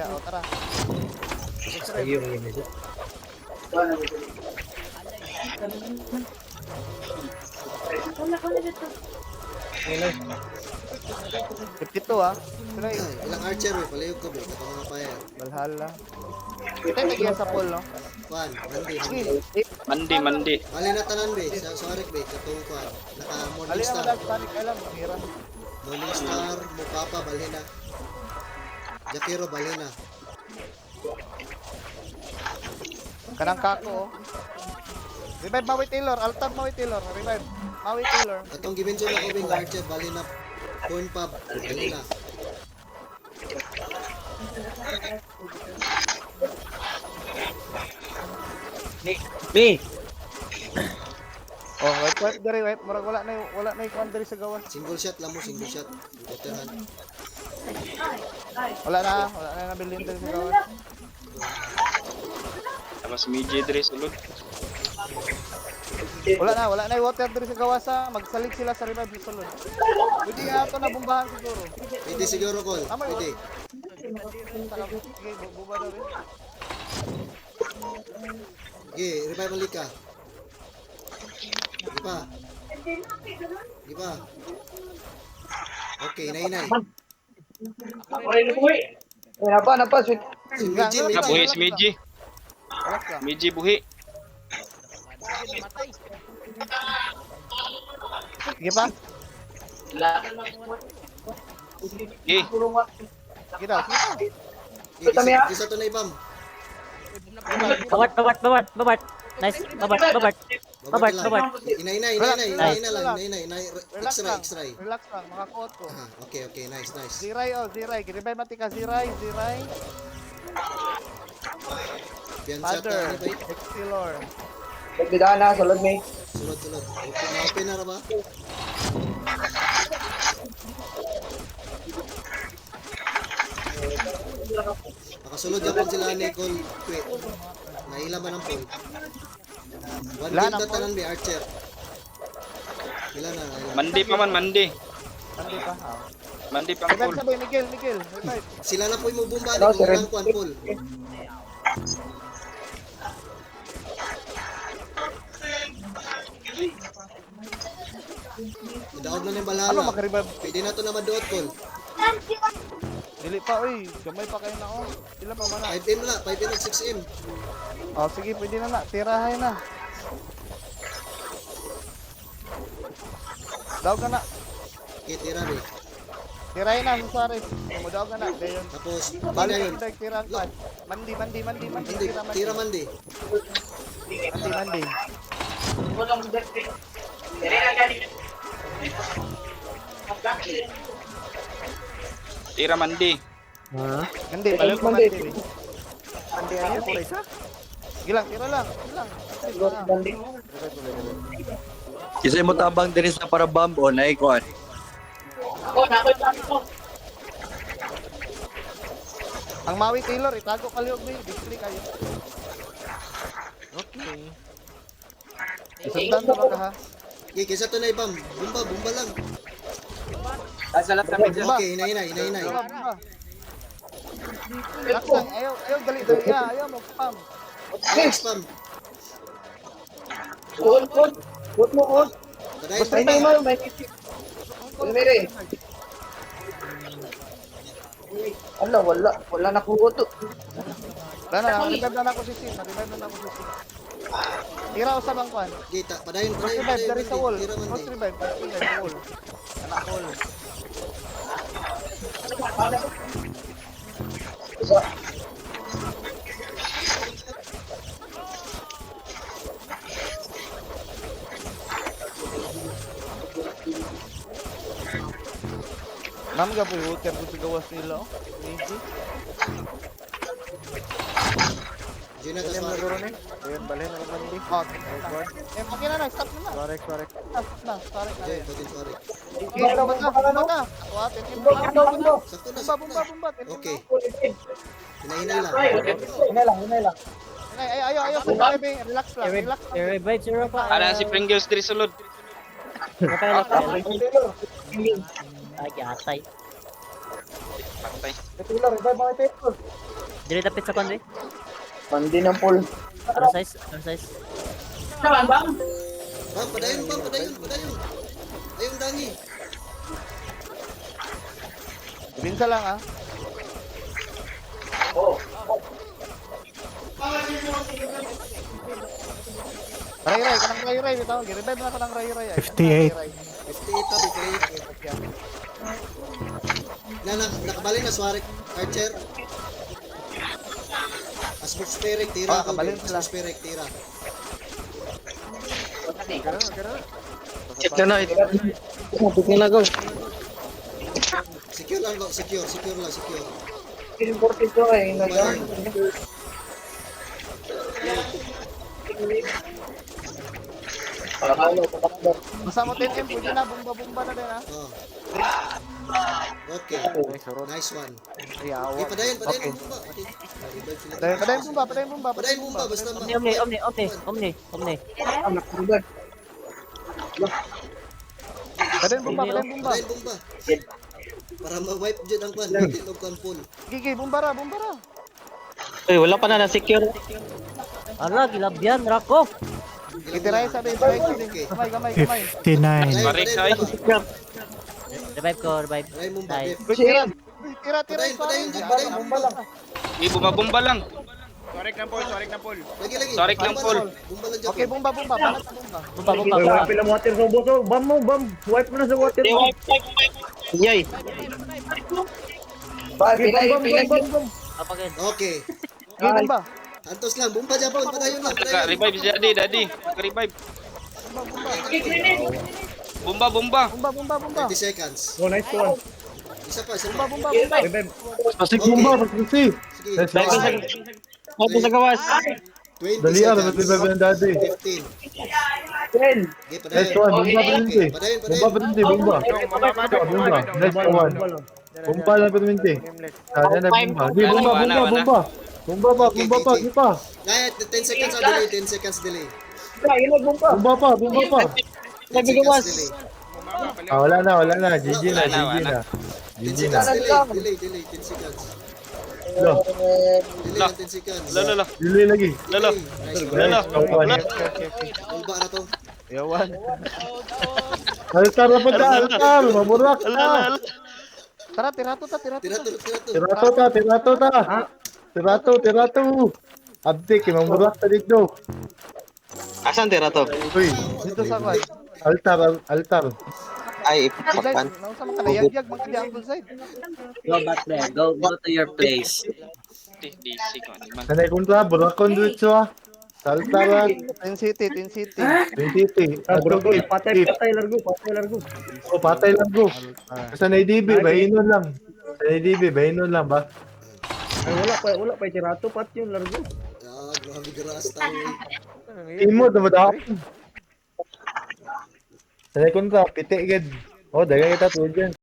dia. O, tara. Ayun, yun ito. Ayun, 52 ah. Try. Ilang archer eh, palayog ko bro, katong mga payan. Valhalla. Kita yung sa pool, no? Kuan, mandi, mandi. Mandi, mandi. Mali na tanan be, sa sorry be, katong kuan. Naka morning Ali ang star. dag panic alam, hira. Morning star, Mukapa, balhina. Jakiro, balhina. Kanang kako, oh. Revive Maui Taylor, Altab Maui Taylor, revive. Maui Taylor. Atong gimension ako bing archer, balhina. Corn pub, balhina. Me! Oh, wait, wait, diri, wait. Murag wala na wala na yung kwan diri sa gawas. Single shot lang mo, single shot. Buteran. Wala na, wala na nabilin diri sa gawas. Tapos medyo dre sulod. Wala na, wala na yung water diri sa gawas ha. Magsalig sila sa revive sa sulod. Pwede nga ito na bumbahan siguro. Pwede siguro, Col. Tama yun. Pwede. Sige, na rin. Revive balik ka. Di pa. Di pa. Okay, nay nay. Napa, napa, sweet. Si Miji, Miji. Nabuhi si lang. Medji buhi. Sige pa. Eh, Sige daw, sige pa. Kisa to na ibam. Babat, babat, babat, babat. Nice, babat, babat. Babat, lang. babat. Inay na, inay na, inay na lang, inay na, inay. Relax Extra, lang. extra. Relax lang, makakot ko. Okay, okay, nice, nice. Ziray oh, ziray. Revive mati ka, ziray, ziray. Ta, Father, ano ba? Exilor. Nagbidaan na, sulod me. Sunod, sunod. Open na, open na ra ba? Nakasulod kung sila ni Col Kwe. Naila ba ng pool? One Wala na po. tanan be Archer. Ilan na, mandi pa man, mandi. Andi pa. Oh. Mandi pa Revive pool. sabay, Miguel, Miguel. Revive. Sila na po yung mubumba ni No, kung sir. walang kwan pool. Idaog na ng Ano balala. makarevive? Pwede na to na maduot Col. Dili pa, uy. Gamay pa kayo na, oh. Sila pa man na. 5M na, 5M at 6M. Oh, sige, pwede na na. Tirahay na. Daw ka na. Okay, tira be. Tirahay na, Suarez. Mudaw ka na. Dayon. Tapos, na Balik yun. direct tirahan pa. Mandi, mandi, mandi, mandi. Hindi, Tira, mandi. tira man di. Mandi, mandi. Tira mandi. Mandi, balik mo mandi. Mandi, ano yun? Pura isa? Sige lang, tira lang. Tira lang. Tira lang. Kasi mo tabang diri sa para bomb o na ikuan. Ang Maui Taylor, itago ka liog ni. Display kayo. Okay. Isundan mo ka ha. Okay, kesa to na ibam. Bumba, bumba lang. Bumba. Okay, inay na, inay na. Bumba, bumba. Relax lang. Ayaw, ayaw, dali, dali. Ayaw, mag-spam. Next spam. Hold, hold. Hold mo, hold. Kadai May may mo, may Umire. Wala, wala. Wala na kuha to. Wala na, na-revive na ako si Sin. Na-revive na ako si Sin. Tira usab ang kwan. Okay, ta, padayon, Cross padayon, revive, dari sa wall. Cross revive, cross revive, sa wall. Anak wall. Nam ga po yung water po sa gawas nila. oh. Easy. Diyan na, Alam na kaswari. duro ni. Ayan, balhin na naman di. Oh, eh, okay na na, stop na na. Correct, correct. Stop na, correct na. Sorry. Okay, bumba ka, bumba ka. Bumba, bumba. Na, Bumba, bumba, bumba. tekin mo. Okay, hinahinay lang. Hinay lang, hinay lang. Ay, ay, ayaw, ayaw. Bumba. Relax lang, relax lang. I-revive zero pa. Ana si Pringles diri sulod. Napay, napay. Ay, atay. Patay. Titular, revive mga titular. Dili tapit sa konwe. Mandi ng pool. Ano size? Ano size? Bam, padayon, bam, padayon, padayon. Ayong dangi. Binsa lang ah. Ray Ray, kanang Ray Ray, bitaw. Gi-revive na ko ng Ray Ray. 58. 58 pa, bigay. Na, na, nakabalik na, Swarik. Archer. Asmok Spirit, tira Ah, ako. kabalin sila. Asmok Spirit, tira. Check na na. Secure lang, go. secure, secure lang, secure. Important ko eh. Nag- Basta mo 10M, pwede na, bumba-bumba na din ah. Oh. Okay. Nice one. Ay, Okay, awa. padayon, padayon, Okay. bumba. Okay. Padayon, padayon bumba, padayon bumba, Padayon bumba, basta ma... Omni, omni, omni, omni, omni, omni. Ah, nag-revive. Padayon bumba, padayon bumba. Padayon bumba. Para ma-wipe dyan ang kwan. Hindi ang kwan pool. Gigi, bumbara, bumbara. Uy, wala pa na na-secure. Ala, gilabyan, rako. Itiray sa base. Okay. Kamay, kamay, kamay. 59. Barik, ay. Revive ko, revive. Bumba, Nice. Def. Uy, Tira, tira, tira. Padayon, padayon, sorry. padayon, Bumba lang. Di bumabumba lang. Lagi, lagi. Sorry lang, Bumba Paul. Bumba lang dyan. Okay, bumba, bumba. Banat na bumba. Bumba, bumba, bumba. Pila mo water sa ubos. oh. Bam mo, bam. Wipe mo na sa water. Yay. Bam, pinay, pinay. Kapagin. Okay. Gigi, bumba. Antos lang, bumba dyan po. Padayon lang, Ka padayon. revive si Daddy, Daddy. Ka revive. Bumba, bumba. Bumba, bumba, bumba. 30 seconds. Oh, nice one. Isa pa, isa Bumba, pa. bumba, bumba. Revive. Pasig Okay. bomba, pasig. Sige. Let's go. Ako sa gawas. 20 Dali ah, seconds. revive ng daddy. 15. Ten. Okay, padayon. Next one, bomba pa rin Okay, eh. padayon, Bomba pa padayon. rin eh, bomba. Bomba, next one. Bomba lang pa rin eh. Ah, yan na bomba. Di, bomba, Wala, bomba, Bomba pa, bomba pa, di pa. Kaya, 10 seconds ang delay, 10 seconds delay. Ilog mo pa. Bomba pa, bomba pa. 10 seconds delay. Ah, wala na, wala na. GG na, Wala na, GG wala. na. 10 GG seconds na. delay, delay, delay, 10 seconds. Lo, Delay ng 10 seconds. Lalo, lalo. dili lagi. Lalo. Nice one. Nice one. Ulba na to. Yawan. Altar na pa ta, altar. Mamurak Lalo, ta. lalo. Tara, tirato ta, tirato Tira ta. to, tira to. Tirato ta, tirato ta. Tirato, tirato. Abdi, kimamurak ta dito. Asan tira to? Uy, Dito sa kwan. altar, al- altar. Ay, ipakpan. nausa man ka na yagyag, man ka di ang bullseye. Go back there. Go, go to your place. DC ko. Di man. Sanay kontra, burakon dito ah. Sa altar ah. Tin City, Tin City. Bin City. Ato ko, Patay, patay. patay, largo. Patay, largo. O, patay lang go. Sanay DB, bahinon lang. Sanay DB, bahinon lang ba? Ay, wala pa, wala pa. Tirato, pat yun, largo. Ah, grabe grass tao. Imo, tamad ako. Sanay kontra, piti gid. O, dagan kita tulad yan.